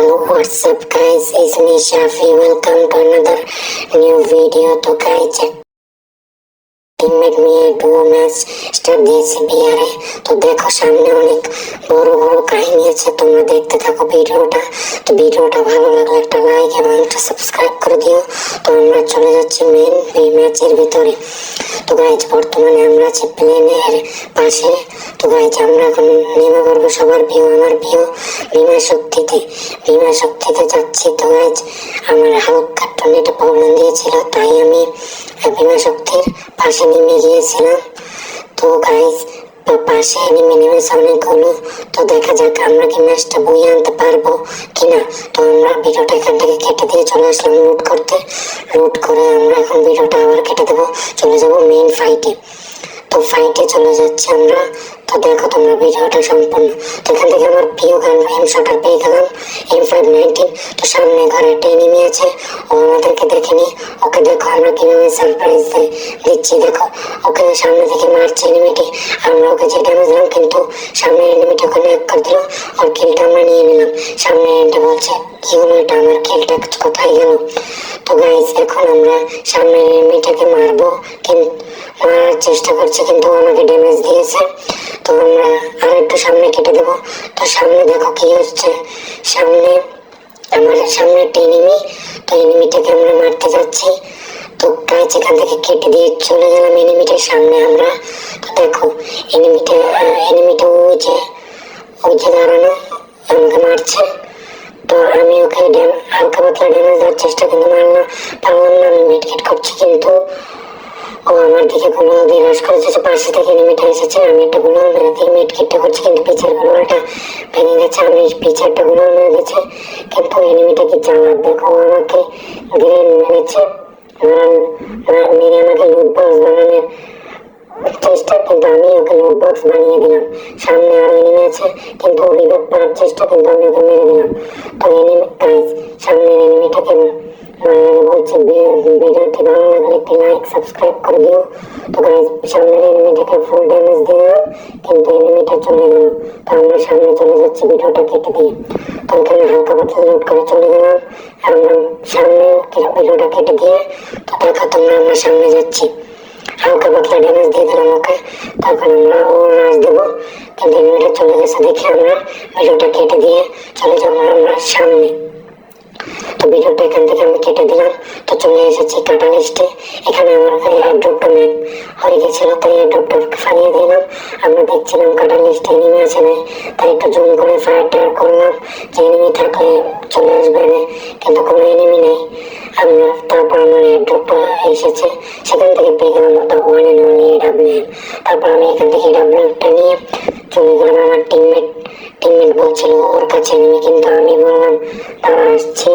Hello, what's up guys? It's me Shafi. Welcome to another new video. তো guys, teammate নিয়ে duo match start দিয়েছে বিয়ারে তো দেখো সামনে অনেক বড় বড় কাহিনী আছে। তোমরা দেখতে থাকো ভিডিওটা। তো ভিডিওটা ভালো লাগলে একটা লাইক এবং একটা সাবস্ক্রাইব করে দিও। তো আমরা চলে যাচ্ছি মেন এই ম্যাচের ভিতরে। তো গাইজ বর্তমানে আমরা আছি প্লেনের পাশে। তো গাইজ আমরা এখন নেমে পড়ব সবার ভিউ আমার ভিউ বিমা শক্তিতে। বিমা শক্তিতে যাচ্ছি। তো গাইজ আমার হালকা টনেটা প্রবলেম দিয়েছিল, তাই আমি বিমা শক্তির পাশে নেমে গিয়েছিলাম। তো গাইজ পাশে নেমে নেমেছে অনেকগুলো তো দেখা যাক আমরা কি ম্যাচটা বই আনতে পারব কিনা। তো আমরা ভিডিওটা এখান থেকে কেটে দিয়ে চলে আসলাম লুট করতে। লুট করে আমরা এখন ভিডিওটা আবার কেটে দেবো। চলে যাব মেইন ফাইটে তো ফাইটে চলে যাচ্ছি আমরা। তো দেখো তোমরা ভিডিওটা সম্পূর্ণ তো এখান থেকে আমার প্রিয় গান এম শটার পেয়ে গেলাম। এম ফাইভ নাইনটিন তো সামনে ঘরে একটা এনিমি আছে। ও আমাদেরকে দেখেনি ওকে দেখো, আমরা কীভাবে সারপ্রাইজ দিচ্ছি, দেখো। ওকে সামনে থেকে মারছে এনিমিটি আমরা ওকে যে ড্যামেজ দিলাম, কিন্তু সামনে এনিমিটি ওখানে এক করে দিল। ওর কিলটা আমরা নিয়ে নিলাম। সামনে এনিমিটি বলছে, কি হলো এটা? আমার কিলটা কোথায় গেল? তো গাইজ এখন আমরা সামনে এনিমিটাকে মারবো। কিন্তু মারার চেষ্টা করছে, কিন্তু আমাকে ড্যামেজ দিয়েছে। তো আমরা আর একটু সামনে কেটে দেবো। তো সামনে দেখো কি হচ্ছে। সামনে আমার সামনে একটা এনিমি তো এনিমিটাকে আমরা মারতে যাচ্ছি। তো গাছ এখান থেকে কেটে দিয়ে চলে গেলাম এনিমিটার সামনে আমরা। তো দেখো এনিমিটা এনিমিটা ওই যে ওই যে দাঁড়ানো, আমাকে মারছে। তো আমি ওকে হালকা পাতলা ড্যামেজ দেওয়ার চেষ্টা কিন্তু মারলাম, পারলাম না, আমি মিটকিট করছি কিন্তু। ও আমার দিকে দিয়ে রস করেছে পাশে থেকে নেমেটা এসেছে। আমি একটা গুলো দিয়ে মিট কিটটা করছি, কিন্তু পিছের গুলোটা ভেঙে গেছে। আমি পিছেরটা গুলো মেরে গেছে কিন্তু এনিমিটা কি চালাক? দেখো আমাকে গ্রেন মেরেছে মার- মেরে আমাকে লুট বানানোর চেষ্টা, কিন্তু আমি ওকে লুট বক্স বানিয়ে দিলাম। সামনে আরও এনিমি আছে, কিন্তু রিভাইভ করার চেষ্টা, কিন্তু আমি ওকে মেরে দিলাম। তো এনিমি সামনের এনিমিটাকে লাইক সাবস্ক্রাইব করে দিও তো গাইজ সামনের এনিমিটাকে ফুল ড্যামেজ কিন্তু এনিমিটা চলে গেল আমরা সামনে চলে যাচ্ছি ভিডিওটা কেটে দিয়ে তো হালকা পাতলা লুট করে চলে গেলাম আমরা সামনে ভিডিওটা কেটে দিয়ে তো দেখো তোমরা আমরা সামনে যাচ্ছি হালকা পাতলা ড্যামেজ দিয়ে দিলাম ওকে তারপর আমরা ও নাচ দেবো কিন্তু এনিমিটা চলে গেছে দেখে আমরা ভিডিওটা কেটে দিয়ে চলে যাব আমরা সামনে তো ভিডিওটা এখান থেকে আমি কেটে দিলাম। তো চলে এসেছি ক্যাটালিস্টে এখানে আমার এয়ারড্রপটা ম্যাপ হয়ে গেছিল, তাই এয়ারড্রপটা ফারিয়ে দিলাম। আমরা দেখছিলাম ক্যাটালিস্টে এনিমি আছে না তাই একটু জুম করে ফায়ার টায়ার করলাম। যে এনিমি থাকলে চলে আসবে না কিন্তু কোনো এনিমি নেই। আমরা, তারপর আমার এয়ারড্রপটা এসেছে। সেখান থেকে পেয়ে গেলাম ওয়ান ওয়ান তারপর আমি এখান থেকে এডাব্লিউটা নিয়ে চলে গেলাম আমার টিমমেট টিমমেট বলছিল, ওর কাছে এনিমি কিন্তু আমি বললাম তারা আসছে।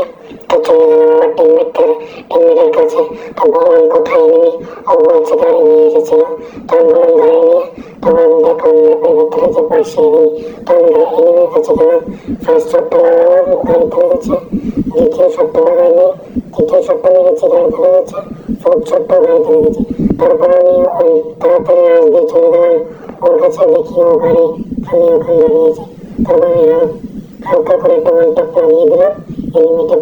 তো চলে গেলাম আমার টিমমেটের টিমমেটের কাছে। তো বললাম, কোথায় এনিমি ও বলছে, গাড়ি নিয়ে এসেছিল। তো আমি বললাম, গাড়ি নিয়ে? তারপর আমি দেখলাম ম্যাপের ভিতরে যে পাশে এনিমি তো আমি এনিমির কাছে গেলাম। ফার্স্ট শটটা লাগালাম, গাড়ি থেকে গেছে। দ্বিতীয় শটটা লাগাইনি। তৃতীয় শটটা মেরেছি গাড়ি থেকে গেছে। ফোর্থ শটটা গাড়ি থেকে গেছে। তারপর আমি তাড়াতাড়ি দিয়ে চলে গেলাম ওর কাছে দেখি ও গাড়ি আমি ওখানে দাঁড়িয়েছি তারপর আমি হালকা করে একটা ওয়ান টপ লাগিয়ে দিলাম এনিমিটা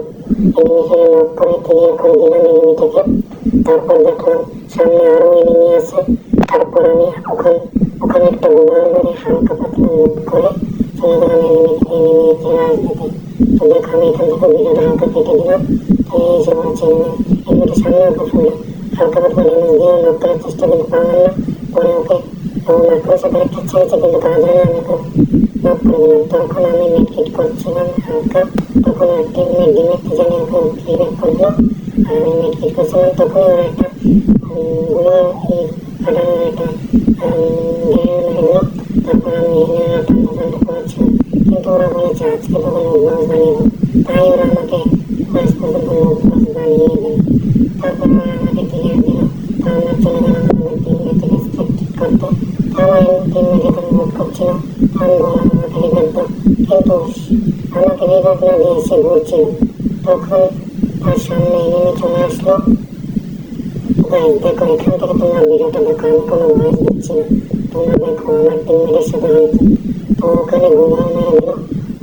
এনিমিকে নক করে দিলাম এনিমিটাকে তারপর দেখলাম সামনে আরও এনিমি আছে তারপর আমি ওখানে ওখানে একটা গুগল মেরে হালকা পাতলা মুভ করে চলে গেলাম এনিমি এনিমিকে রাজনীতি তো দেখো দিলাম ড্যামেজ দিয়ে নক করার চেষ্টা কিন্তু পারলাম না পরে ওকে ও মাকড়সা করে ছেড়েছে কিন্তু কাজ হয় না আমি ওকে নক করে দিলাম তখন আমি মেডকিট করছিলাম হালকা তখন একটি মেড ডিমেট জানি ওকে ক্লিয়ার করল আর আমি মেডকিট করছিলাম তখন ওরা একটা গুলো একটা তারপর আমি করেছিলাম কিন্তু ওরা বলেছে আজকে তখন তাই ওরা আমাকে করতে আমার টিমমেট যখন মুভ করছিল আমি রিভাইভ দাও কিন্তু আমাকে রিভাইভ না দিয়ে সে ঘুরছিল তখন তার সামনে এনিমি চলে আসলো গাইজ দেখো এখান থেকে তোমরা ভিডিওটা দেখো আমি কোনো ভয়েস দিচ্ছি না তোমরা দেখো আমার টিমমেটের সাথে হয়েছে তো ওখানে গুগল মেরে দিল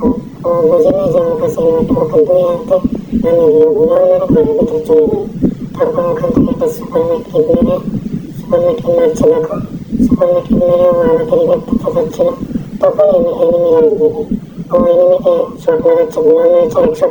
ও বুঝে নেই যে আমার কাছে এনিমিটা ওকে দুই হাতে দিল গুলাম মেরে ঘরের ভিতরে চলে গেল তারপর ওখান থেকে একটা সুপার মেটকিট মেরে সুপার মারছে দেখো সুপার মেটকিট মেরে ও আমাকে রিভেট দিতে যাচ্ছিল তখন এনিমি রান দিয়ে দেয় ও এনিমিকে শট মেরেছে গুলাম মেরেছে একশো